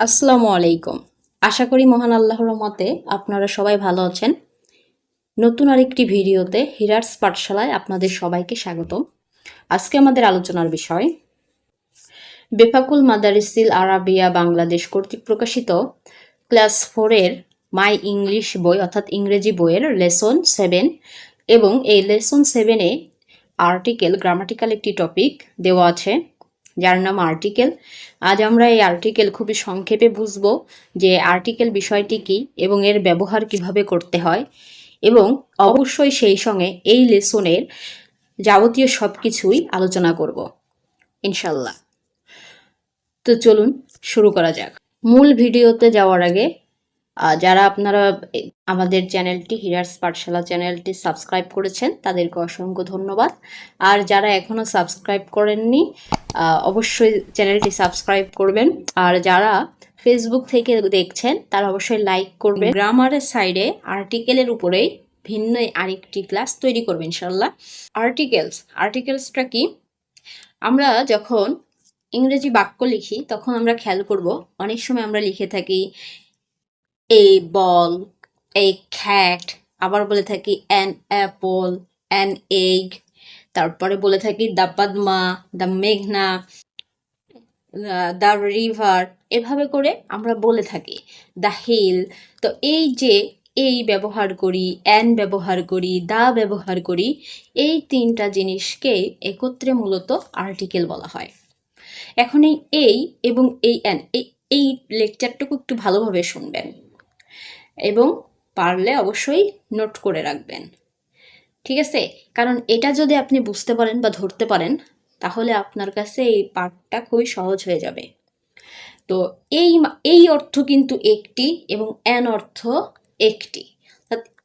আসসালামু আলাইকুম। আশা করি মহান আল্লাহর মতে আপনারা সবাই ভালো আছেন। নতুন আরেকটি ভিডিওতে হিরার্স পাঠশালায় আপনাদের সবাইকে স্বাগতম। আজকে আমাদের আলোচনার বিষয়, বেফাকুল মাদারিসিল আরাবিয়া বাংলাদেশ কর্তৃক প্রকাশিত ক্লাস ফোরের মাই ইংলিশ বই, অর্থাৎ ইংরেজি বইয়ের লেসন সেভেন এবং এই লেসন সেভেনে আর্টিকেল, গ্রামাটিক্যাল একটি টপিক দেওয়া আছে। যার নাম আর্টিকেল আজ আমরা এই আর্টিকেল খুবই সংক্ষেপে বুঝব যে আর্টিকেল বিষয়টি কী এবং এর ব্যবহার কীভাবে করতে হয়। এবং অবশ্যই সেই সঙ্গে এই লেসনের যাবতীয় সব কিছুই আলোচনা করব ইনশাল্লাহ তো চলুন শুরু করা যাক। মূল ভিডিওতে যাওয়ার আগে যারা আপনারা আমাদের চ্যানেলটি হিরার্স পাঠশালা চ্যানেলটি সাবস্ক্রাইব করেছেন, তাদেরকে অসংখ্য ধন্যবাদ। আর যারা এখনও সাবস্ক্রাইব করেননি অবশ্যই চ্যানেলটি সাবস্ক্রাইব করবেন। আর যারা ফেসবুক থেকে দেখছেন, তারা অবশ্যই লাইক করবেন। গ্রামারের সাইডে আর্টিকেলের উপরেই ভিন্ন আরেকটি ক্লাস তৈরি করবেন ইনশাল্লাহ আর্টিকেলস আর্টিকেলসটা কি? আমরা যখন ইংরেজি বাক্য লিখি, তখন আমরা খেয়াল করব, অনেক সময় আমরা লিখে থাকি এই বল এই খ্যাট আবার বলে থাকি অ্যান অ্যাপল অ্যান এগ তারপরে বলে থাকি দ্য পদ্মা দ্য মেঘনা দ্য রিভার, এভাবে করে আমরা বলে থাকি। দ্য হিল, তো এই যে এই ব্যবহার করি, অ্যান ব্যবহার করি, দা ব্যবহার করি, এই তিনটা জিনিসকে একত্রে মূলত আর্টিকেল বলা হয়। এখন এই এই এবং এই অ্যান এই এই লেকচারটুকু একটু ভালোভাবে শুনবেন এবং পারলে অবশ্যই নোট করে রাখবেন। ঠিক আছে? কারণ এটা যদি আপনি বুঝতে পারেন বা ধরতে পারেন, তাহলে আপনার কাছে এই পাঠটা খুবই সহজ হয়ে যাবে। তো এই এই অর্থ কিন্তু একটি এবং অ্যান অর্থ একটি।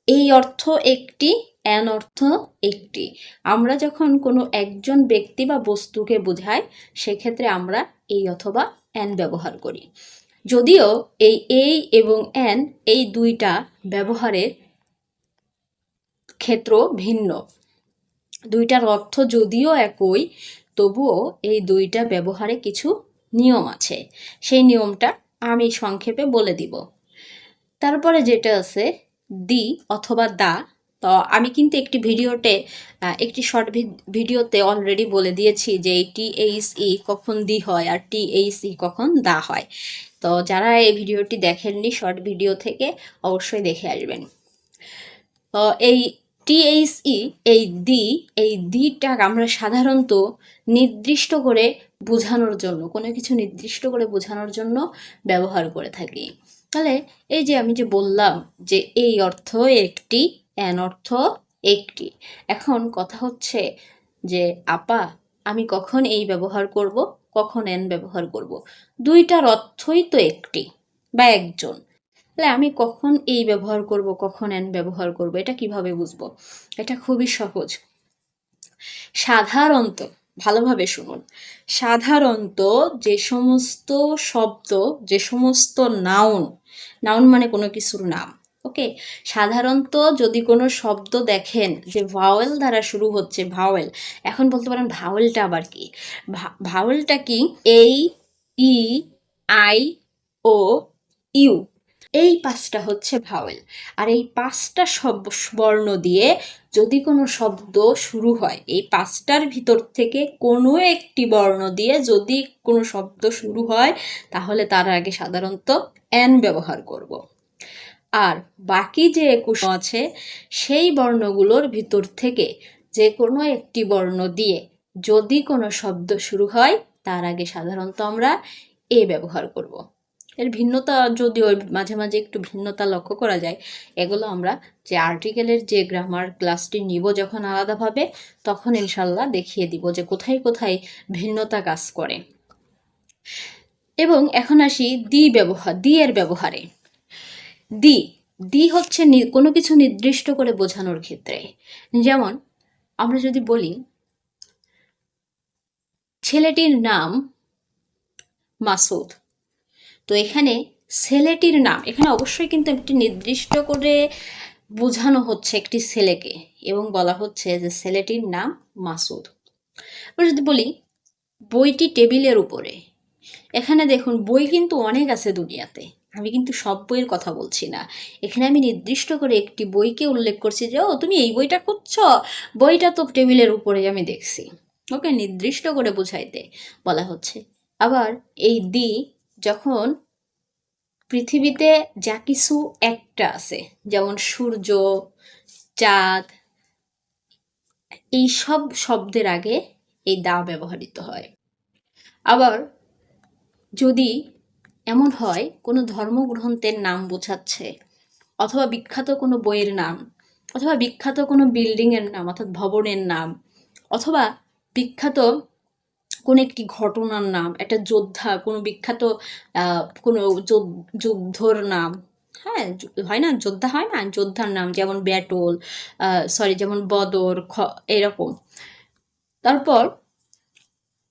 এই অর্থ একটি, অ্যান অর্থ একটি। আমরা যখন কোনো একজন ব্যক্তি বা বস্তুকে বোঝাই, সেক্ষেত্রে আমরা এই অথবা অ্যান ব্যবহার করি। যদিও এই এই এবং অ্যান এই দুইটা ব্যবহারের ক্ষেত্র ভিন্ন। দুইটার অর্থ যদিও একই, তবুও এই দুইটা ব্যবহারে কিছু নিয়ম আছে। সেই নিয়মটা আমি সংক্ষেপে বলে দিব। তারপরে যেটা আছে, দি অথবা দা, তো আমি কিন্তু একটি ভিডিওতে একটি শর্ট ভিডিওতে অলরেডি বলে দিয়েছি যে এই টি এইচ ই কখন দি হয় আর টি এইচ ই কখন দা হয়। তো যারা এই ভিডিওটি দেখেননি, শর্ট ভিডিও থেকে অবশ্যই দেখে আসবেন। তো এই টিএইচই এই দি এই দিটা আমরা সাধারণত নির্দিষ্ট করে বোঝানোর জন্য, কোনো কিছু নির্দিষ্ট করে বোঝানোর জন্য ব্যবহার করে থাকি। তাহলে এই যে আমি যে বললাম যে এই অর্থ একটি, এন অর্থ একটি, এখন কথা হচ্ছে যে, আপা, আমি কখন এই ব্যবহার করব, কখন এন ব্যবহার করব? দুইটার অর্থই তো একটি, বা একজন। তাহলে আমি কখন এই ব্যবহার করব, কখন এন ব্যবহার করব, এটা কীভাবে বুঝব? এটা খুবই সহজ। সাধারণত, ভালোভাবে শুনুন। সাধারণত যে সমস্ত শব্দ, যে সমস্ত নাউন নাউন মানে কোনো কিছুর নাম ওকে সাধারণত যদি কোনো শব্দ দেখেন যে ভাওয়েল দ্বারা শুরু হচ্ছে ভাওয়েল এখন বলতে পারেন ভাওয়েলটা আবার কি? ভাওয়েলটা কি? এই ই আই ও ইউ এই পাঁচটা হচ্ছে ভাওয়েল আর এই পাঁচটা সব বর্ণ দিয়ে যদি কোনো শব্দ শুরু হয়, এই পাঁচটার ভিতর থেকে কোনো একটি বর্ণ দিয়ে যদি কোনো শব্দ শুরু হয়, তাহলে তার আগে সাধারণত অ্যান ব্যবহার করব। আর বাকি যে একুশ আছে, সেই বর্ণগুলোর ভিতর থেকে যে কোনো একটি বর্ণ দিয়ে যদি কোনো শব্দ শুরু হয়, তার আগে সাধারণত আমরা এ ব্যবহার করব। এর ভিন্নতা যদিও মাঝে মাঝে একটু ভিন্নতা লক্ষ্য করা যায়, এগুলো আমরা যে আর্টিকেলের যে গ্রামার ক্লাসটি নিব যখন আলাদাভাবে, তখন ইনশাল্লাহ দেখিয়ে দিব যে কোথায় কোথায় ভিন্নতা কাজ করে। এবং এখন আসি দি ব্যবহার, দি এর ব্যবহারে। দি দি হচ্ছে কোনো কিছু নির্দিষ্ট করে বোঝানোর ক্ষেত্রে। যেমন, আমরা যদি বলি, ছেলেটির নাম মাসুদ। তো এখানে ছেলেটির নাম, এখানে অবশ্যই কিন্তু একটি নির্দিষ্ট করে বোঝানো হচ্ছে একটি ছেলেকে এবং বলা হচ্ছে যে ছেলেটির নাম মাসুদ। আমরা যদি বলি, বইটি টেবিলের উপরে। এখানে দেখুন, বই কিন্তু অনেক আছে দুনিয়াতে। আমি কিন্তু সব বইয়ের কথা বলছি না। এখানে আমি নির্দিষ্ট করে একটি বইকে উল্লেখ করছি যে, ও, তুমি এই বইটা খুঁজছ বইটা তো টেবিলের উপরে আমি দেখছি। ওকে নির্দিষ্ট করে বুঝাইতে বলা হচ্ছে। আবার এই দি যখন পৃথিবীতে যা কিছু একটা আছে, যেমন সূর্য, চাঁদ এই সব শব্দের আগে এই দা ব্যবহৃত হয়। আবার যদি এমন হয়, কোনো ধর্মগ্রন্থের নাম বোঝাচ্ছে, অথবা বিখ্যাত কোনো বইয়ের নাম, অথবা বিখ্যাত কোনো বিল্ডিংয়ের নাম, অর্থাৎ ভবনের নাম, অথবা বিখ্যাত কোনো একটি ঘটনার নাম, একটা যোদ্ধা, কোনো বিখ্যাত কোনো যোদ্ধ- যুদ্ধর নাম হ্যাঁ হয় না? যোদ্ধা হয় না? যোদ্ধার নাম যেমন ব্যাটল সরি যেমন বদর, খ, এরকম। তারপর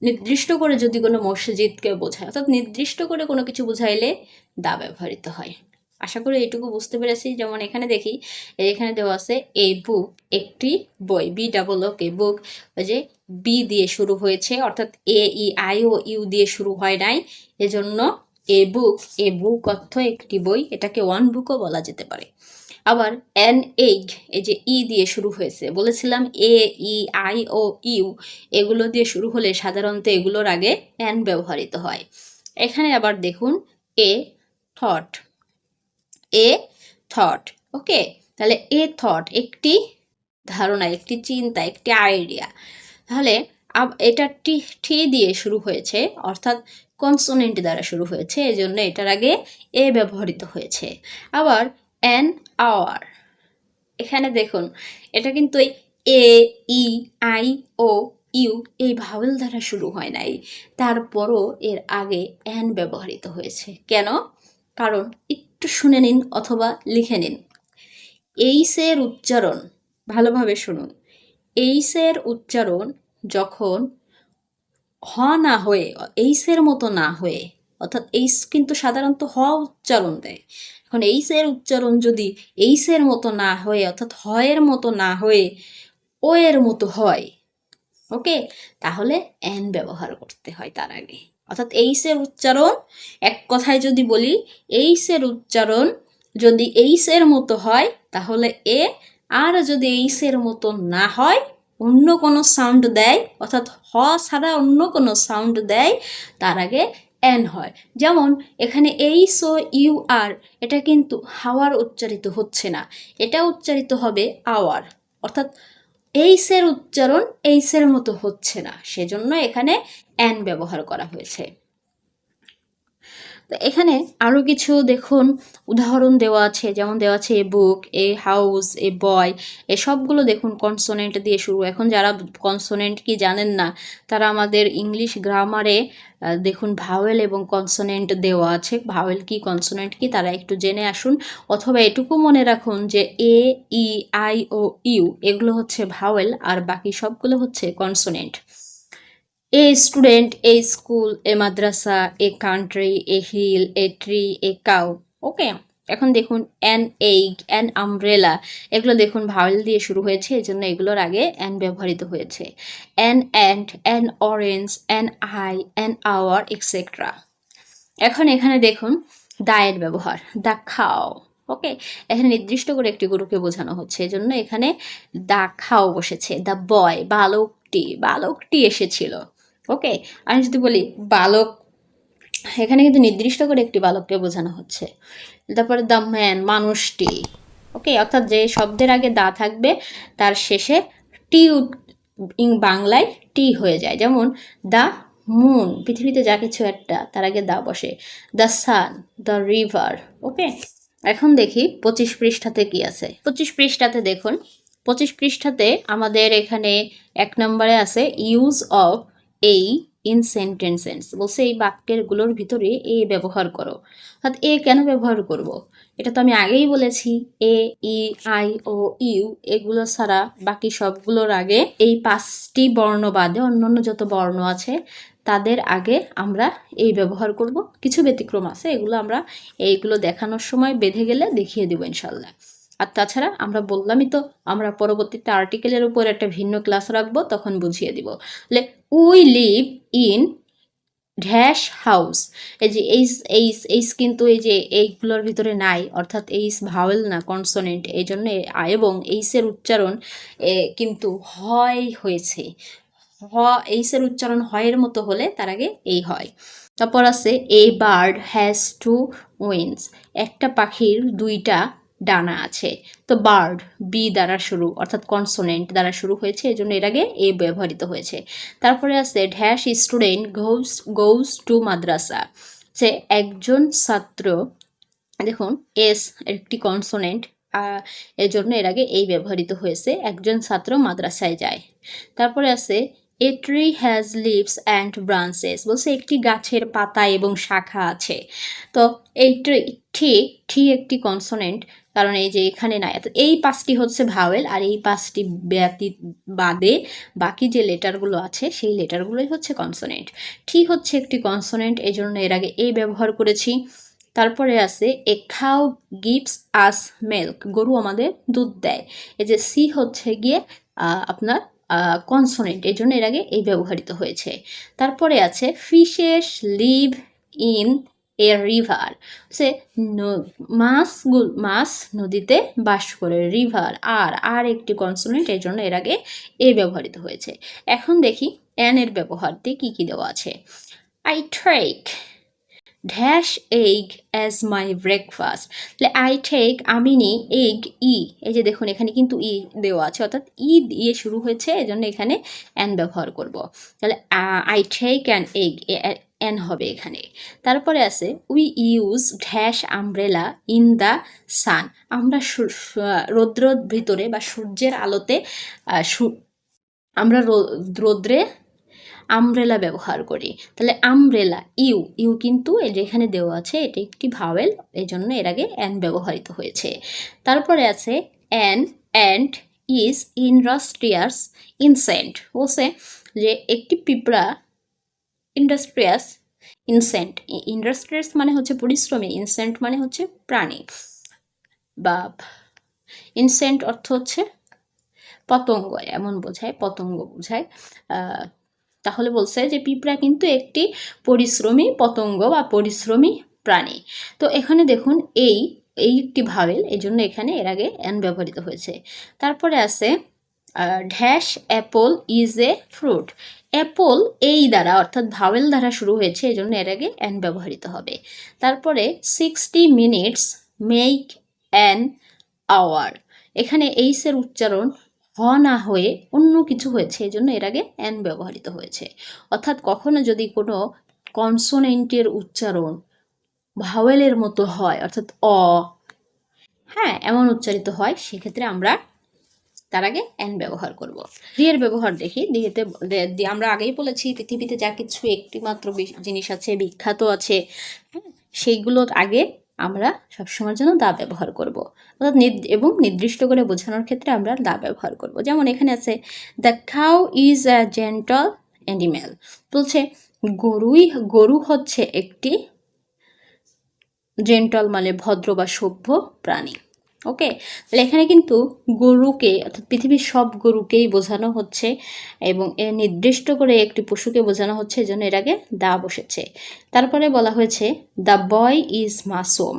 নির্দিষ্ট করে যদি কোনো মসজিদকে বোঝায়, অর্থাৎ নির্দিষ্ট করে কোনো কিছু বোঝাইলে দা ব্যবহৃত হয়। আশা করি এইটুকু বুঝতে পেরেছি। যেমন এখানে দেখি এখানে দেওয়া আছে, এ বুক একটি বই বি ডাবল ও কে বুক ওই যে বি দিয়ে শুরু হয়েছে, অর্থাৎ এ ই আই ও ইউ দিয়ে শুরু হয় নাই। এজন্য এ বুক এ বুক অর্থ একটি বই, এটাকে ওয়ান বুকও বলা যেতে পারে। আবার অ্যান এগ এই যে ই দিয়ে শুরু হয়েছে, বলেছিলাম এ ই আই ও ইউ এগুলো দিয়ে শুরু হলে সাধারণত এগুলোর আগে অ্যান ব্যবহৃত হয়। এখানে আবার দেখুন এ থট এ থট ওকে তাহলে এ থট একটি ধারণা, একটি চিন্তা, একটি আইডিয়া তাহলে এটা টি টি দিয়ে শুরু হয়েছে, অর্থাৎ কনসোনেন্ট দ্বারা শুরু হয়েছে এই এজন্য এটার আগে এ ব্যবহৃত হয়েছে। আবার অ্যান আওয়ার এখানে দেখুন, এটা কিন্তু এই A, E, I, O, U, এই ভাওয়েল দ্বারা শুরু হয় নাই। তারপরও এর আগে অ্যান ব্যবহৃত হয়েছে। কেন? কারণ একটু শুনে নিন অথবা লিখে নিন। এইসের উচ্চারণ, ভালোভাবে শুনুন। এইসের উচ্চারণ যখন হ না হয়ে, এইসের মতো না হয়ে, অর্থাৎ এইস কিন্তু সাধারণত হ উচ্চারণ দেয়। এখন এইসের উচ্চারণ যদি এইসের মতো না হয়ে, অর্থাৎ হয়ের মতো না হয়ে ও এর মতো হয়, ওকে? তাহলে এন ব্যবহার করতে হয় তার আগে। অর্থাৎ এইসের উচ্চারণ, এক কথায় যদি বলি, এইসের উচ্চারণ যদি এইসের মতো হয়, তাহলে এ আর যদি এইসের মতো না হয়, অন্য কোনো সাউন্ড দেয়, অর্থাৎ হ ছাড়া অন্য কোনো সাউন্ড দেয়, তার আগে এন হয়। যেমন, এখানে এইস ও ইউ আর এটা কিন্তু হাওয়ার উচ্চারিত হচ্ছে না। এটা উচ্চারিত হবে আওয়ার অর্থাৎ এইসের উচ্চারণ এইসের মতো হচ্ছে না। সেজন্য এখানে অ্যান ব্যবহার করা হয়েছে। তো এখানে আরও কিছু দেখুন, উদাহরণ দেওয়া আছে, যেমন দেওয়া আছে এ বুক, এ হাউস, এ বয়, এ সবগুলো দেখুন কনসোনেন্ট দিয়ে শুরু। এখন যারা কনসোনেন্ট কি জানেন না, তারা আমাদের ইংলিশ গ্রামারে দেখুন ভাওয়েল এবং কনসোনেন্ট দেওয়া আছে। ভাওয়েল কি, কনসোনেন্ট কি, তারা একটু জেনে আসুন। অথবা এটুকু মনে রাখুন যে এ, ই, আই, ও, ইউ, এগুলো হচ্ছে ভাওয়েল আর বাকি সবগুলো হচ্ছে consonant. A student a school a madrasa a country a hill a tree a cow okay এখন দেখুন অ্যান এইগ অ্যান আমব্রেলা এগুলো দেখুন ভাওয়েল দিয়ে শুরু হয়েছে, এই জন্য এগুলোর আগে অ্যান ব্যবহৃত হয়েছে। An ant an orange an eye an hour etcetera এখন এখানে দেখুন দায়ের ব্যবহার, দা খাও। ওকে, এখানে নির্দিষ্ট করে একটি গরুকে বোঝানো হচ্ছে এজন্য এখানে দা খাও বসেছে দ্য বয়, বালকটি বালকটি এসেছিল। ওকে? আমি যদি বলি বালক, এখানে কিন্তু নির্দিষ্ট করে একটি বালককে বোঝানো হচ্ছে। তারপরে দ্য ম্যান মানুষটি, ওকে? অর্থাৎ যে শব্দের আগে দা থাকবে, তার শেষে টি বাংলায় টি হয়ে যায়। যেমন দ্য মুন পৃথিবীতে যা কিছু একটা, তার আগে দা বসে। The sun the river okay? এখন দেখি পঁচিশ পৃষ্ঠাতে কি আছে। পঁচিশ পৃষ্ঠাতে দেখুন, পঁচিশ পৃষ্ঠাতে আমাদের এখানে এক নম্বরে আছে ইউজ অফ এই ইন সেন্টেন্সেন্স বলছে এই বাক্যেরগুলোর ভিতরে এ ব্যবহার করো। অর্থাৎ এ কেন ব্যবহার করব। এটা তো আমি আগেই বলেছি, এ, ই, আই, ও, ইউ, এগুলো ছাড়া বাকি সবগুলোর আগে এই পাঁচটি বর্ণ বাদে অন্যান্য যত বর্ণ আছে, তাদের আগে আমরা এই ব্যবহার করব। কিছু ব্যতিক্রম আছে, এগুলো আমরা এইগুলো দেখানোর সময় বেঁধে গেলে দেখিয়ে দেবো ইনশাল্লাহ আর তাছাড়া আমরা বললামই তো, আমরা পরবর্তীতে আর্টিকেলের উপর একটা ভিন্ন ক্লাস রাখব, তখন বুঝিয়ে দিব। We live in dash house এই যে এইস এইস এইস কিন্তু এই যে এইগুলোর ভিতরে নাই, অর্থাৎ এইস ভাওয়েল না কনসোনেন্ট এই জন্য এবং এইসের উচ্চারণ কিন্তু হয় হয়েছে। হ, এইসের উচ্চারণ হয়ের মতো হলে তার আগে এই হয়। তারপর আছে a bird has two wings একটা পাখির দুইটা ডানা আছে। তো বার্ড, বি দ্বারা শুরু, অর্থাৎ কনসোনেন্ট দ্বারা শুরু হয়েছে এই জন্য এর আগে এ ব্যবহৃত হয়েছে। তারপরে আছে dash student goes goes to madrasa. সে একজন ছাত্র, দেখুন, এস একটি কনসোনেন্ট এর জন্য এর আগে এই ব্যবহৃত হয়েছে, একজন ছাত্র মাদ্রাসায় যায়। তারপরে আছে a tree has leaves and branches বলছে, একটি গাছের পাতা এবং শাখা আছে। তো এই ট্রি ঠিক ঠিক একটি কনসোনেন্ট কারণ এই যে এখানে নাই। এই পাঁচটি হচ্ছে ভাওয়েল আর এই পাঁচটি ব্যতি বাদে বাকি যে লেটারগুলো আছে, সেই লেটারগুলোই হচ্ছে কনসোনেন্ট ঠিক হচ্ছে একটি কনসোনেন্ট এই জন্য এর আগে এই ব্যবহার করেছি। তারপরে আছে এ খাও গিভস আস মিল্ক গরু আমাদের দুধ দেয়। এই যে সি হচ্ছে গিয়ে আপনার কনসোনেন্ট এই জন্য এর আগে এই ব্যবহৃত হয়েছে। তারপরে আছে fishes live in a river সে মাছগুল মাছ নদীতে বাস করে রিভার আর আর একটি কনসোনেন্ট এই জন্য এর আগে এ ব্যবহৃত হয়েছে। এখন দেখি অ্যান এর ব্যবহার দিয়ে কী কী দেওয়া আছে। I take dash egg as my breakfast তাহলে আই টেক আমি নিই এগ ই এই যে দেখুন, এখানে কিন্তু ই দেওয়া আছে, অর্থাৎ ই দিয়ে শুরু হয়েছে এই জন্য এখানে অ্যান ব্যবহার করব। তাহলে I take an egg an হবে এখানে। তারপরে আছে we use dash umbrella in the sun আমরা রৌদ্রর ভিতরে বা সূর্যের আলোতে আমরা রৌদ্রে আমব্রেলা ব্যবহার করি। তাহলে আমব্রেলা ইউ ইউ কিন্তু এই যে দেওয়া আছে, এটা একটি ভাওয়েল এই জন্য এর আগে অ্যান ব্যবহৃত হয়েছে। তারপরে আছে an ant is industrious insect বলছে যে একটি পিঁপড়া ইন্ডাস্ট্রিয়াস ইনসেন্ট ইন্ডাস্ট্রিয়াস মানে হচ্ছে পরিশ্রমী ইনসেন্ট মানে হচ্ছে প্রাণী। বা ইনসেন্ট অর্থ হচ্ছে পতঙ্গ, এমন বোঝায়, পতঙ্গ বোঝায়। তাহলে বলছে যে পিঁপড়া কিন্তু একটি পরিশ্রমী পতঙ্গ বা পরিশ্রমী প্রাণী। তো এখানে দেখুন এই এই একটি ভাওয়েল এই জন্য এখানে এর আগে অ্যান ব্যবহৃত হয়েছে। তারপরে আছে dash apple is a fruit. Apple এই দ্বারা, অর্থাৎ ভাওয়েল দ্বারা শুরু হয়েছে এই জন্য এর আগে অ্যান ব্যবহৃত হবে। তারপরে sixty minutes make an hour. এখানে এইসের উচ্চারণ হ না হয়ে অন্য কিছু হয়েছে, এই জন্য এর আগে অ্যান ব্যবহৃত হয়েছে। অর্থাৎ কখনো যদি কোনো কনসোনেন্টের উচ্চারণ ভাওয়েলের মতো হয়, অর্থাৎ অ হ্যাঁ এমন উচ্চারিত হয়, সেক্ষেত্রে আমরা তার আগে অ্যান ব্যবহার করব। দিয়ের ব্যবহার দেখি দিয়েতে আমরা আগেই বলেছি, পৃথিবীতে যা কিছু একটি মাত্র জিনিস আছে, বিখ্যাত আছে হ্যাঁ সেইগুলোর আগে আমরা সবসময়ের জন্য দা ব্যবহার করব। অর্থাৎ এবং নির্দিষ্ট করে বোঝানোর ক্ষেত্রে আমরা দা ব্যবহার করব। যেমন এখানে আছে দ্য খাও ইজ আ জেন্টল অ্যানিম্যাল বলছে, গরুই, গরু হচ্ছে একটি জেন্টল মানে ভদ্র বা সভ্য প্রাণী। ওকে তাহলে এখানে কিন্তু গরুকে, অর্থাৎ পৃথিবীর সব গরুকেই বোঝানো হচ্ছে এবং এ নির্দিষ্ট করে একটি পশুকে বোঝানো হচ্ছে জন্য এর আগে দা বসেছে। তারপরে বলা হয়েছে the boy is masum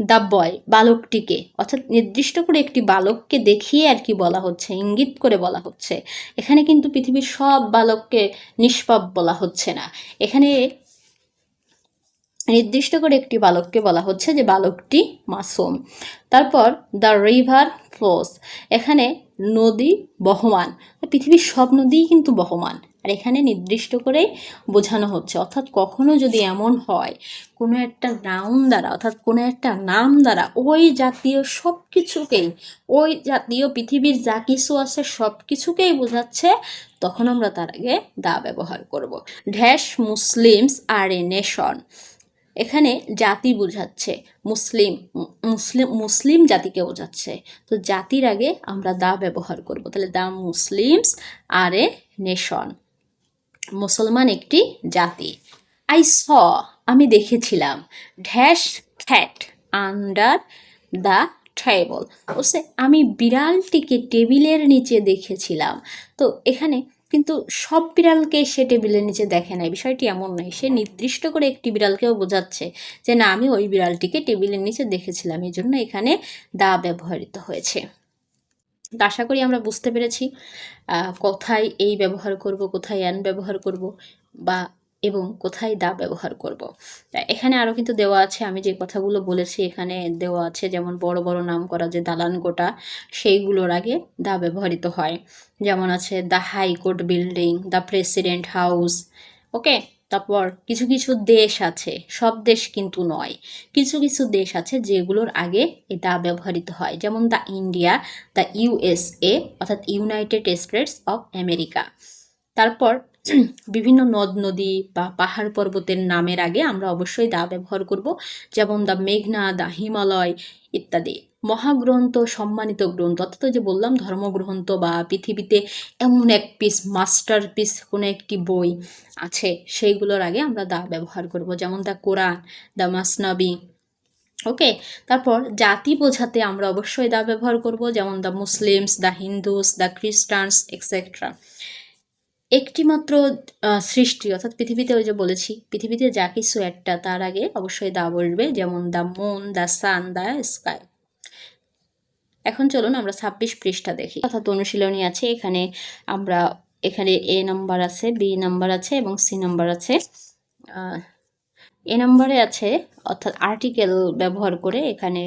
the boy বালকটিকে, অর্থাৎ নির্দিষ্ট করে একটি বালককে দেখিয়ে আর কি বলা হচ্ছে, ইঙ্গিত করে বলা হচ্ছে। এখানে কিন্তু পৃথিবীর সব বালককে নিষ্পাপ বলা হচ্ছে না। এখানে নির্দিষ্ট করে একটি বালককে বলা হচ্ছে যে বালকটি মাসুম। তারপর দ্য রিভার ফ্লোস, এখানে নদী বহমান। পৃথিবীর সব নদীই কিন্তু বহমান। আর এখানে নির্দিষ্ট করেই বোঝানো হচ্ছে, অর্থাৎ কখনো যদি এমন হয়, কোনো একটা নাউন দ্বারা, অর্থাৎ কোনো একটা নাম দ্বারা ওই জাতীয় সব কিছুকেই ওই জাতীয় পৃথিবীর যা কিছু আছে সব কিছুকেই বোঝাচ্ছে, তখন আমরা তার আগে দা ব্যবহার করব। Dash Muslims are a nation. এখানে জাতি বোঝাচ্ছে, মুসলিম মুসলিম মুসলিম জাতিকে বোঝাচ্ছে। তো জাতির আগে আমরা দা ব্যবহার করব। তাহলে দা মুসলিমস, আর এ নেশন। মুসলমান একটি জাতি। আই স, আমি দেখেছিলাম। Dash cat under the table. বলছে আমি বিড়ালটিকে টেবিলের নিচে দেখেছিলাম। তো এখানে কিন্তু সব বিড়ালকে সে টেবিলের নিচে দেখে নাই। বিষয়টি এমন নয়। সে নির্দিষ্ট করে একটি বিড়ালকেও বোঝাচ্ছে যে, না, আমি ওই বিড়ালটিকে টেবিলের নিচে দেখেছিলাম। এই জন্য এখানে দা ব্যবহৃত হয়েছে। আশা করি আমরা বুঝতে পেরেছি কোথায় এই ব্যবহার করব, কোথায় অ্যান ব্যবহার করব বা এবং কোথায় দা ব্যবহার করব। এখানে আরও কিন্তু দেওয়া আছে, আমি যে কথাগুলো বলেছি এখানে দেওয়া আছে, যেমন বড় বড় নাম করা যে দালান কোটা সেইগুলোর আগে দা ব্যবহৃত হয়। যেমন আছে the high court building the president house okay? তারপর কিছু কিছু দেশ আছে, সব দেশ কিন্তু নয়। কিছু কিছু দেশ আছে যেগুলোর আগে এই দা ব্যবহৃত হয়। যেমন দ্য ইন্ডিয়া দ্য ইউএসএ অর্থাৎ ইউনাইটেড স্টেটস অফ আমেরিকা। তারপর বিভিন্ন নদ, নদী বা পাহাড় পর্বতের নামের আগে আমরা অবশ্যই দা ব্যবহার করব, যেমন দ্য মেঘনা দ্য হিমালয় ইত্যাদি। মহাগ্রন্থ, সম্মানিত গ্রন্থ অর্থাৎ যে বললাম, ধর্মগ্রন্থ বা পৃথিবীতে এমন এক পিস মাস্টার পিস কোনো একটি বই আছে, সেইগুলোর আগে আমরা দা ব্যবহার করব, যেমন দ্য কোরআন দ্য মাসনাবি, ওকে? তারপর জাতি বোঝাতে আমরা অবশ্যই দা ব্যবহার করব, যেমন the Muslims the Hindus the Christians etcetera একটিমাত্র সৃষ্টি, অর্থাৎ পৃথিবীতে ওই যে বলেছি, পৃথিবীতে যা কিছু একটা, তার আগে অবশ্যই দা বলবে যেমন the moon, the sun, the sky. এখন চলুন আমরা ছাব্বিশ পৃষ্ঠা দেখি। অর্থাৎ অনুশীলনী আছে, এখানে আমরা, এখানে এ নাম্বার আছে, বি নাম্বার আছে এবং সি নাম্বার আছে। এ নাম্বারে আছে, অর্থাৎ আর্টিকেল ব্যবহার করে এখানে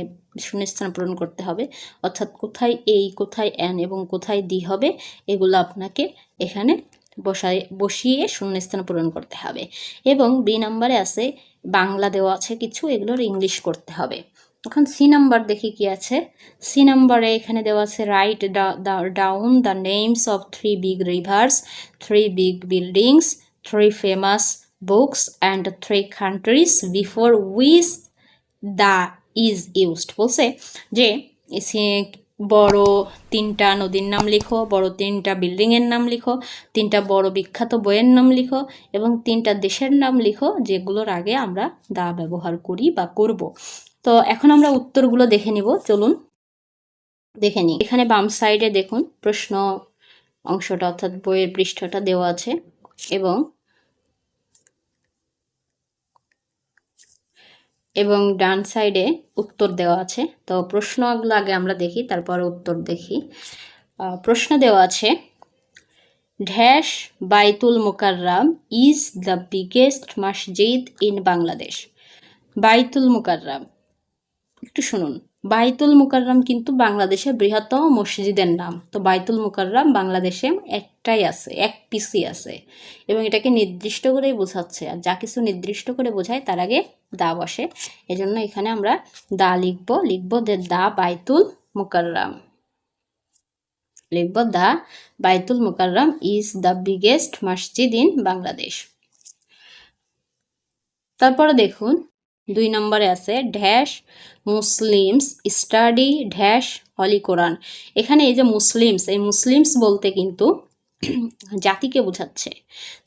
শূন্যস্থান পূরণ করতে হবে। অর্থাৎ কোথায় এই, কোথায় অ্যান এবং কোথায় দি হবে, এগুলো আপনাকে এখানে বসায়, বসিয়ে শূন্যস্থান পূরণ করতে হবে। এবং বি নাম্বারে আছে, বাংলা দেওয়া আছে কিছু, এগুলোর ইংলিশ করতে হবে। এখন সি নাম্বার দেখি কি আছে। সি নাম্বারে এখানে দেওয়া আছে write down the names of three big rivers three big buildings three famous books and three countries before which the is used বলছে যে বড় তিনটা নদীর নাম লিখো, বড় তিনটা বিল্ডিংয়ের নাম লিখো, তিনটা বড় বিখ্যাত বইয়ের নাম লিখো এবং তিনটা দেশের নাম লিখো যেগুলোর আগে আমরা দা ব্যবহার করি বা করব। তো এখন আমরা উত্তরগুলো দেখে নিব, চলুন দেখে নিই। এখানে বাম সাইডে দেখুন, প্রশ্ন অংশটা অর্থাৎ বইয়ের পৃষ্ঠটা দেওয়া আছে এবং এবং ডান সাইডে উত্তর দেওয়া আছে। তো প্রশ্নগুলো আগে আমরা দেখি, তারপর উত্তর দেখি। প্রশ্ন দেওয়া আছে dash Baitul Mukarram is the biggest masjid in Bangladesh Baitul Mukarram, একটু শুনুন। বাইতুল মুকাররাম কিন্তু বাংলাদেশের বৃহত্তম মসজিদের নাম। তো বাইতুল মুকাররাম বাংলাদেশে একটাই আছে, এক পিসি আছে এবং এটাকে নির্দিষ্ট করেই বোঝাচ্ছে। আর যা কিছু নির্দিষ্ট করে বোঝায় তার আগে দা বসে। এজন্য এখানে আমরা দা লিখব। লিখব যে দা বাইতুল মুকাররাম। লিখব the Baitul Mukarram is the biggest masjid in Bangladesh. তারপরে দেখুন দুই নম্বরে আছে, dash Muslims, study dash holy Quran. এখানে এই যে মুসলিমস, এই মুসলিমস বলতে কিন্তু জাতিকে বোঝাচ্ছে।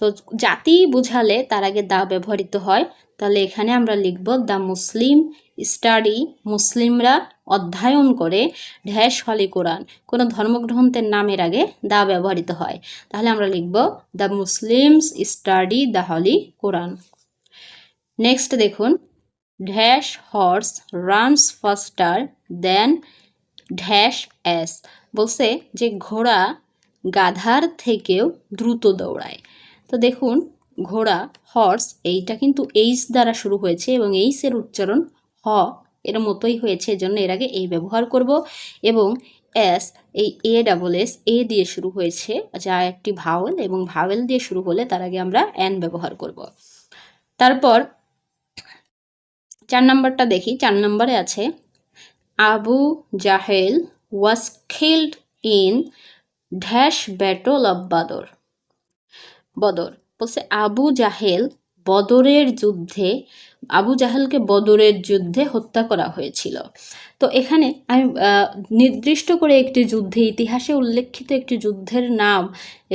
তো জাতি বোঝালে তার আগে দা ব্যবহৃত হয়। তাহলে এখানে আমরা লিখব দ্য মুসলিম স্টাডি মুসলিমরা অধ্যয়ন করে ড্যাশ হলি কোরআন। কোনো ধর্মগ্রন্থের নামের আগে দা ব্যবহৃত হয়। তাহলে আমরা লিখব the Muslims study the holy Quran. Next দেখুন dash horse runs faster then dash ass বলছে যে ঘোড়া গাধার থেকেও দ্রুত দৌড়ায়। তো দেখুন, ঘোড়া, হর্স, এইটা কিন্তু এইচ দ্বারা শুরু হয়েছে এবং এইচের উচ্চারণ হ এর মতোই হয়েছে। এজন্য এর আগে এই ব্যবহার করব এবং এস, এই এ ডাবল এস, এ দিয়ে শুরু হয়েছে, যা একটি ভাওয়েল এবং ভাওয়েল দিয়ে শুরু হলে তার আগে আমরা অ্যান ব্যবহার করব। তারপর চার নম্বরটা দেখি, চার নম্বরে আছে, Abu Jahl was killed in dash battle of Badr Badr, বলছে, আবু জাহেল বদরের যুদ্ধে, আবু জাহালকে বদরের যুদ্ধে হত্যা করা হয়েছিল। তো এখানে আমি নির্দিষ্ট করে একটি যুদ্ধে, ইতিহাসে উল্লেখিত একটি যুদ্ধের নাম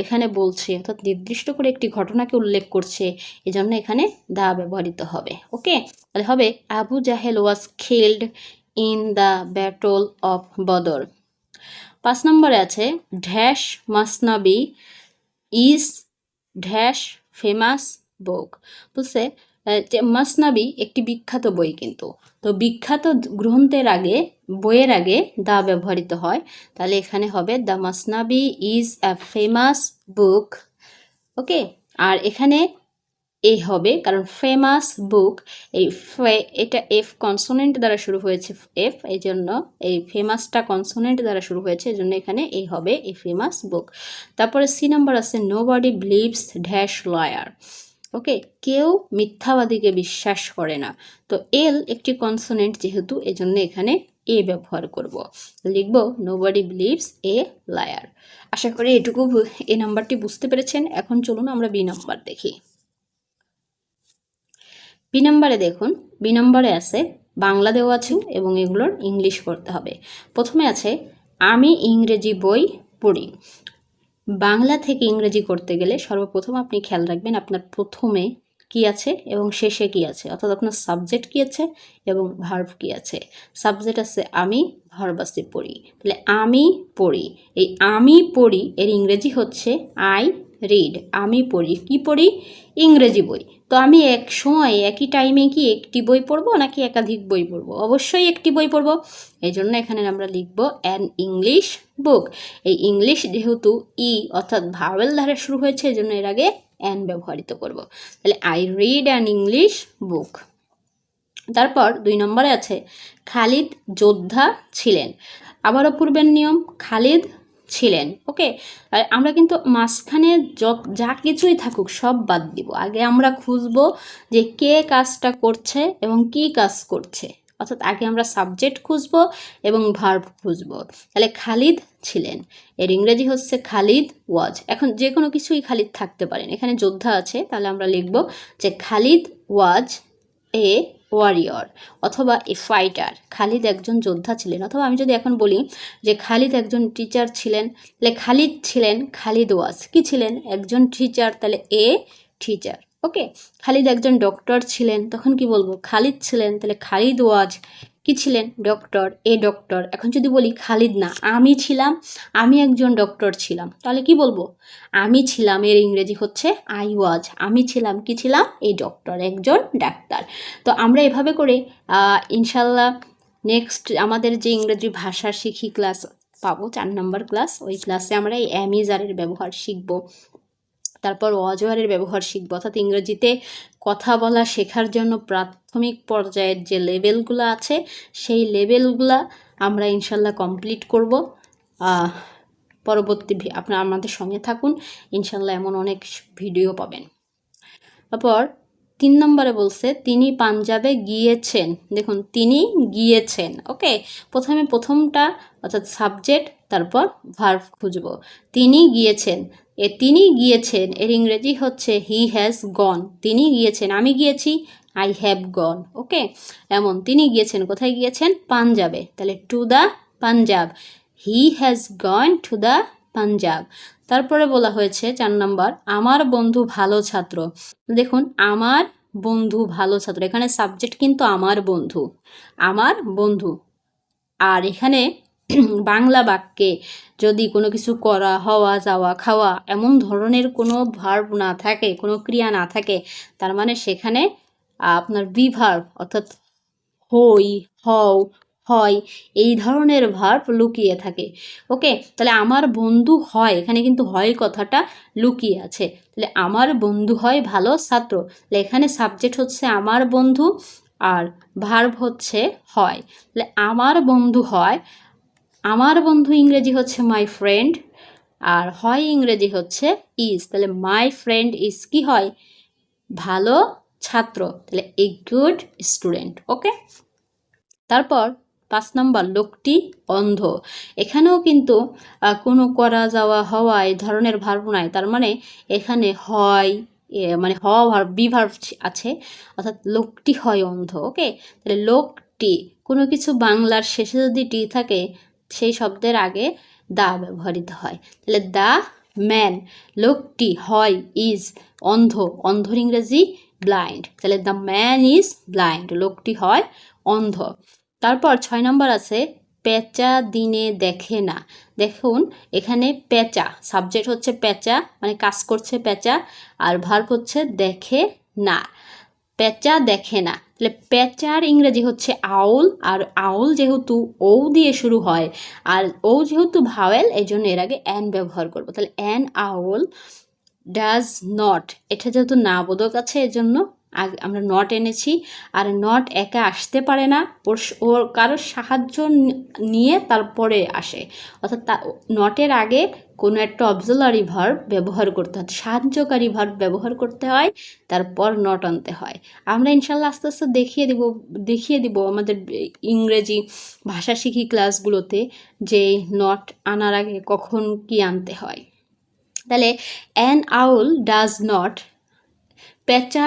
এখানে বলছে, অর্থাৎ নির্দিষ্ট করে একটি ঘটনাকে উল্লেখ করছে, এজন্য এখানে দা ব্যবহৃত হবে, ওকে? তাহলে হবে, Abu Jahl was killed in the battle of Badr. পাঁচ নম্বরে আছে dash Masnavi is dash famous book ah, যে মাসনাবি একটি বিখ্যাত বই কিন্তু। তো বিখ্যাত গ্রন্থের আগে বইয়ের আগে দা ব্যবহৃত হয়। তাহলে এখানে হবে the Masnavi is a famous book. Okay? আর এখানে এই হবে কারণ ফেমাস বুক এই ফে- এটা এফ কনসোনেন্ট দ্বারা শুরু হয়েছে এফ এই জন্য এই ফেমাসটা কনসোনেন্ট দ্বারা শুরু হয়েছে এই জন্য এখানে এই হবে এই ফেমাস বুক। তারপরে সি নাম্বার আছে nobody believes dash liar. Okay কেউ মিথ্যাবাদীকে বিশ্বাস করে না। তো এল একটি কনসোনেন্ট যেহেতু, এজন্য এখানে এ ব্যবহার করব। লিখব nobody believes a liar আশা করি এটুকু এই নাম্বারটি বুঝতে পেরেছেন। এখন চলুন আমরা বি নাম্বার দেখি। বি নাম্বারে দেখুন বি নাম্বারে আছে, বাংলা দেওয়া আছে এবং এগুলোর ইংলিশ করতে হবে। প্রথমে আছে, আমি ইংরেজি বই পড়ি। বাংলা থেকে ইংরেজি করতে গেলে সর্বপ্রথম আপনি খেয়াল রাখবেন আপনার প্রথমে কি আছে এবং শেষে কি আছে। অর্থাৎ আপনার সাবজেক্ট কি আছে এবং ভার্ব কি আছে। সাবজেক্ট আছে আমি ভার্ব আছে পড়ি তাহলে আমি পড়ি। এই আমি পড়ি, এর ইংরেজি হচ্ছে আই রিড আমি পড়ি, কি পড়ি? ইংরেজি বই। তো আমি এক সময় একই টাইমে কি একটি বই পড়ব নাকি একাধিক বই পড়ব? অবশ্যই একটি বই পড়ব। এই জন্য এখানে আমরা লিখব অ্যান ইংলিশ বুক এই ইংলিশ যেহেতু ই অর্থাৎ ভাওয়েল ধারে শুরু হয়েছে এই জন্য এর আগে অ্যান ব্যবহৃত করব। তাহলে I read an English book তারপর দুই নম্বরে আছে, খালিদ যোদ্ধা ছিলেন। আবারও পূর্বের নিয়ম, খালিদ ছিলেন ওকে আর আমরা কিন্তু মাঝখানে যা কিছুই থাকুক সব বাদ দিব। আগে আমরা খুঁজবো যে কে কাজটা করছে এবং কি কাজ করছে। অর্থাৎ আগে আমরা সাবজেক্ট খুঁজব এবং ভার্ব খুঁজব। তাহলে খালিদ ছিলেন, এর ইংরেজি হচ্ছে খালিদ ওয়াজ এখন যে কোনো কিছুই খালিদ থাকতে পারেন। এখানে যোদ্ধা আছে, তাহলে আমরা লিখব যে খালিদ ওয়াজ এ ওয়ারিয়র অথবা এ ফাইটার খালিদ একজন যোদ্ধা ছিলেন। অথবা আমি যদি এখন বলি যে খালিদ একজন টিচার ছিলেন, তাহলে খালিদ ছিলেন খালিদ ওয়াজ কি ছিলেন? একজন টিচার তাহলে এ টিচার ওকে খালিদ একজন ডক্টর ছিলেন, তখন কি বলব? খালিদ ছিলেন, তাহলে খালিদ ওয়াজ কি ছিলেন? ডক্টর। A doctor. এখন যদি বলি খালিদ না, আমি ছিলাম, আমি একজন ডক্টর ছিলাম। তাহলে কি বলব? আমি ছিলাম, এর ইংরেজি হচ্ছে আই ওয়াজ আমি ছিলাম, কি ছিলাম? এই ডক্টর, একজন ডাক্তার। তো আমরা এভাবে করে ইনশাল্লাহ নেক্সট আমাদের যে ইংরেজি ভাষা শিখি ক্লাস পাবো, চার নম্বর ক্লাস ওই ক্লাসে আমরা এই অ্যামিজারের ব্যবহার শিখব। তারপর অজহারের ব্যবহার শিখব। অর্থাৎ ইংরেজিতে কথা বলা শেখার জন্য প্রাথমিক পর্যায়ের যে লেভেলগুলো আছে, সেই লেভেলগুলা আমরা ইনশাল্লাহ কমপ্লিট করব। পরবর্তী আপনারা আমাদের সঙ্গে থাকুন, ইনশাল্লাহ এমন অনেক ভিডিও পাবেন। তারপর তিন নম্বরে বলছে, তিনি পাঞ্জাবে গিয়েছেন। দেখুন, তিনি গিয়েছেন, ওকে? প্রথমে প্রথমটা, অর্থাৎ সাবজেক্ট, তারপর ভার্ভ খুঁজব। তিনি গিয়েছেন। এ তিনি গিয়েছেন, এর ইংরেজি হচ্ছে হি হ্যাজ গন তিনি গিয়েছেন, আমি গিয়েছি আই হ্যাভ গন ওকে? এমন, তিনি গিয়েছেন, কোথায় গিয়েছেন? পাঞ্জাবে। তাহলে to the Punjab. He has gone to the Punjab. তারপরে বলা হয়েছে চার নম্বর, আমার বন্ধু ভালো ছাত্র। দেখুন, আমার বন্ধু ভালো ছাত্র। এখানে সাবজেক্ট কিন্তু আমার বন্ধু। আমার বন্ধু। আর এখানে বাংলা বাক্যে যদি কোনো কিছু করা, হওয়া, যাওয়া, খাওয়া এমন ধরনের কোনো ভার্ব না থাকে, কোনো ক্রিয়া না থাকে, তার মানে সেখানে আপনার বিভার্ব অর্থাৎ হই, হও, হয় এই ধরনের ভার্ব লুকিয়ে থাকে। ওকে? তাহলে আমার বন্ধু হয়, এখানে কিন্তু হয় কথাটা লুকিয়ে আছে। তাহলে আমার বন্ধু হয় ভালো ছাত্র। তাহলে এখানে সাবজেক্ট হচ্ছে আমার বন্ধু আর ভার্ব হচ্ছে হয়। তাহলে আমার বন্ধু হয় আমার বন্ধু ইংরেজি হচ্ছে মাই ফ্রেন্ড আর হয় ইংরেজি হচ্ছে ইজ তাহলে মাই ফ্রেন্ড ইজ কি হয়? ভালো ছাত্র। তাহলে এ গুড স্টুডেন্ট ওকে তারপর পাঁচ নম্বর, লোকটি অন্ধ। এখানেও কিন্তু কোনো করা যাওয়া হওয়া এই ধরনের ভার্ব নাই। তার মানে এখানে হয় মানে হওয়া ভার্ব বি ভার্ব আছে। অর্থাৎ লোকটি হয় অন্ধ ওকে তাহলে লোকটি, কোনো কিছু বাংলার শেষে যদি টি থাকে সেই শব্দের আগে দা ব্যবহৃত হয়। তাহলে দা, ম্যান, লোকটি, হয়, ইজ, অন্ধ, অন্ধর ইংরেজি, ব্লাইন্ড। তাহলে দ্য ম্যান ইজ ব্লাইন্ড, লোকটি হয় অন্ধ। তারপর ছয় নম্বর আছে, পেঁচা দিনে দেখে না। দেখুন, এখানে পেঁচা, সাবজেক্ট হচ্ছে পেঁচা মানে কাজ করছে পেঁচা, আর ভার্ব হচ্ছে দেখে না। পেঁচা দেখে না। তাহলে পেঁচার ইংরেজি হচ্ছে আউল, আর আউল যেহেতু ও দিয়ে শুরু হয়, আর ও যেহেতু ভাওয়েল এই জন্য এর আগে অ্যান ব্যবহার করব। তাহলে অ্যান আউল ডাজ নট, এটা যেহেতু না বোধক আছে, এজন্য আমরা নট এনেছি, আর নট একা আসতে পারে না, ওর কারোর সাহায্য নিয়ে তারপরে আসে। অর্থাৎ নটের আগে কোনো একটা অবজুলারি ভার্ব ব্যবহার করতে হয়, সাহায্যকারী ভার্ব ব্যবহার করতে হয়, তারপর নট আনতে হয়। আমরা ইনশাল্লাহ আস্তে আস্তে দেখিয়ে দিব দেখিয়ে দিব আমাদের ইংরেজি ভাষা শিখি ক্লাসগুলোতে যে নট আনার আগে কখন কি আনতে হয়। তাহলে অ্যান আউল ডাজ নট পেঁচা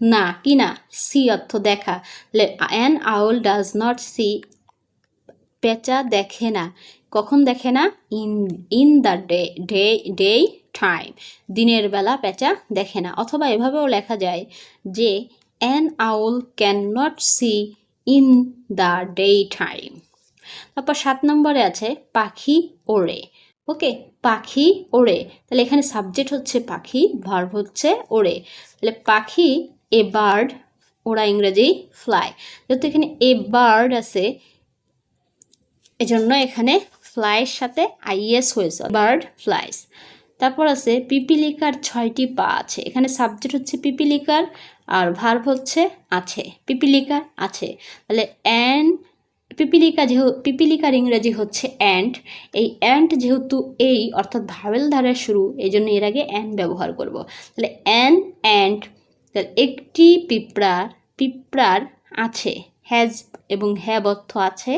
না, কি না, সি অর্থ দেখা। An owl does not see পেঁচা দেখে না। কখন দেখে না? In in the day day daytime. দিনের বেলা পেঁচা দেখে না। অথবা এভাবেও লেখা যায় যে, an owl cannot see in the daytime. তারপর সাত নম্বরে আছে, পাখি ওড়ে। ওকে, পাখি ওড়ে। তাহলে এখানে সাবজেক্ট হচ্ছে পাখি, ভার্ব হচ্ছে ওড়ে। তাহলে পাখি, এ বার্ড, ওরা ইংরেজি, ফ্লাই। যেহেতু এখানে এ বার্ড আছে এজন্য এখানে ফ্লাইয়ের সাথে আইএস হয়েছে বার্ড ফ্লাইস তারপর আছে পিপিলিকার ছয়টি পা আছে। এখানে সাবজেক্ট হচ্ছে পিপিলিকার আর ভার্ব হচ্ছে আছে। পিপিলিকার আছে। তাহলে অ্যান পিপিলিকা যেহেতু পিপিলিকার ইংরেজি হচ্ছে অ্যান্ড এই অ্যান্ড যেহেতু এই, অর্থাৎ ভাওয়েল ধারা শুরু এই জন্য এর আগে অ্যান ব্যবহার করব। তাহলে অ্যান অ্যান্ড তাহলে একটি পিঁপড়ার পিঁপড়ার আছে। হ্যাজ এবং হ্যাব অর্থ আছে।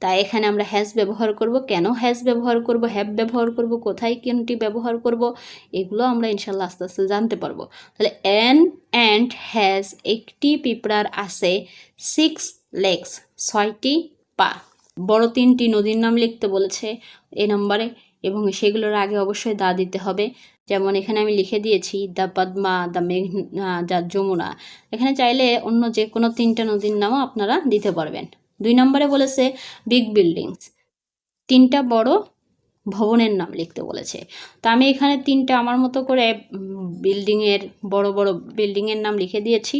তাই এখানে আমরা হ্যাজ ব্যবহার করব। কেন হ্যাজ ব্যবহার করব? হ্যাভ ব্যবহার করব? কোথায় কোনটি ব্যবহার করব? এগুলো আমরা ইনশাল্লাহ আস্তে আস্তে জানতে পারব। তাহলে অ্যান অ্যান্ড হ্যাজ একটি পিঁপড়ার আছে সিক্স লেগস ছয়টি পা। বড় তিনটি নদীর নাম লিখতে বলেছে এই নম্বরে এবং সেগুলোর আগে অবশ্যই দা দিতে হবে। যেমন এখানে আমি লিখে দিয়েছি, the Padma, the Meghna the Jamuna. এখানে চাইলে অন্য যে কোনো তিনটা নদীর নামও আপনারা দিতে পারবেন। দুই নম্বরে বলেছে, বিগ বিল্ডিংস। তিনটা বড় ভবনের নাম লিখতে বলেছে। তো আমি এখানে তিনটা আমার মতো করে বিল্ডিংয়ের, বড় বড় বিল্ডিংয়ের নাম লিখে দিয়েছি।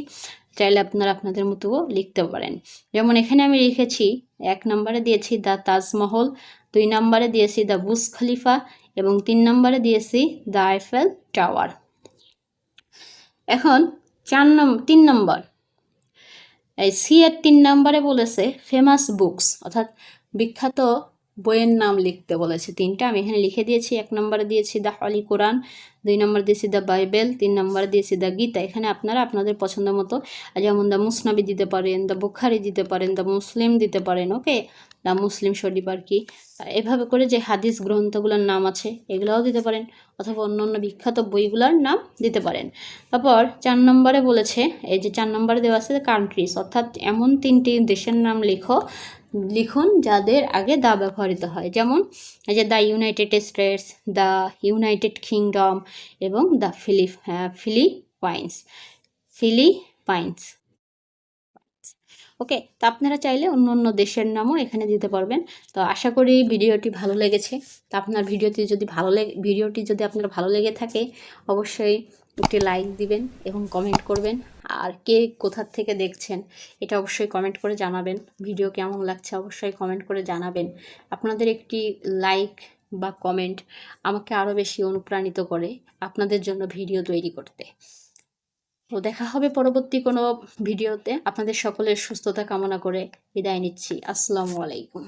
চাইলে আপনারা আপনাদের মতো লিখতে পারেন। যেমন এখানে আমি লিখেছি, এক নম্বরে দিয়েছি, দ্য তাজমহল। দুই নম্বরে দিয়েছি, দ্য বুস খলিফা। এবং তিন নম্বরে দিয়েছি দ্য আইফেল টাওয়ার এখন চার নম্বর তিন নম্বর। এই সি এর তিন নম্বরে বলেছে ফেমাস বুকস অর্থাৎ বিখ্যাত বইয়ের নাম লিখতে বলেছে তিনটা। আমি এখানে লিখে দিয়েছি, এক নম্বরে দিয়েছি দ্য হলি কোরআন দুই নম্বরে দিয়েছি দ্য বাইবেল তিন নম্বরে দিয়েছি দ্য গীতা এখানে আপনারা আপনাদের পছন্দ মতো, যেমন দ্য মুসনাবি দিতে পারেন দ্য বুখারি দিতে পারেন দ্য মুসলিম দিতে পারেন ওকে দ্য মুসলিম শরীফ আর কি এভাবে করে যে হাদিস গ্রন্থগুলোর নাম আছে এগুলোও দিতে পারেন অথবা অন্য অন্য বিখ্যাত বইগুলোর নাম দিতে পারেন। তারপর চার নম্বরে বলেছে, এই যে চার নম্বরে দেওয়া আছে কান্ট্রিজ অর্থাৎ এমন তিনটি দেশের নাম লেখো, লিখুন যাদের আগে দা ব্যবহৃত হয়। যেমন এই যে the United States the United Kingdom এবং the Phili Philippines Philippines. Okay, তো আপনারা চাইলে অন্য অন্য দেশের নামও এখানে দিতে পারবেন। তো আশা করি ভিডিওটি ভালো লেগেছে। তো আপনার ভিডিওটি যদি ভালো লেগে, ভিডিওটি যদি আপনার ভালো লেগে থাকে, অবশ্যই একটি লাইক দিবেন এবং কমেন্ট করবেন। আর কে কোথার থেকে দেখছেন, এটা অবশ্যই কমেন্ট করে জানাবেন। ভিডিও কেমন লাগছে, অবশ্যই কমেন্ট করে জানাবেন। আপনাদের একটি লাইক বা কমেন্ট আমাকে আরও বেশি অনুপ্রাণিত করে আপনাদের জন্য ভিডিও তৈরি করতে। তো দেখা হবে পরবর্তী কোনো ভিডিওতে। আপনাদের সকলের সুস্থতা কামনা করে বিদায় নিচ্ছি। আসসালামু আলাইকুম।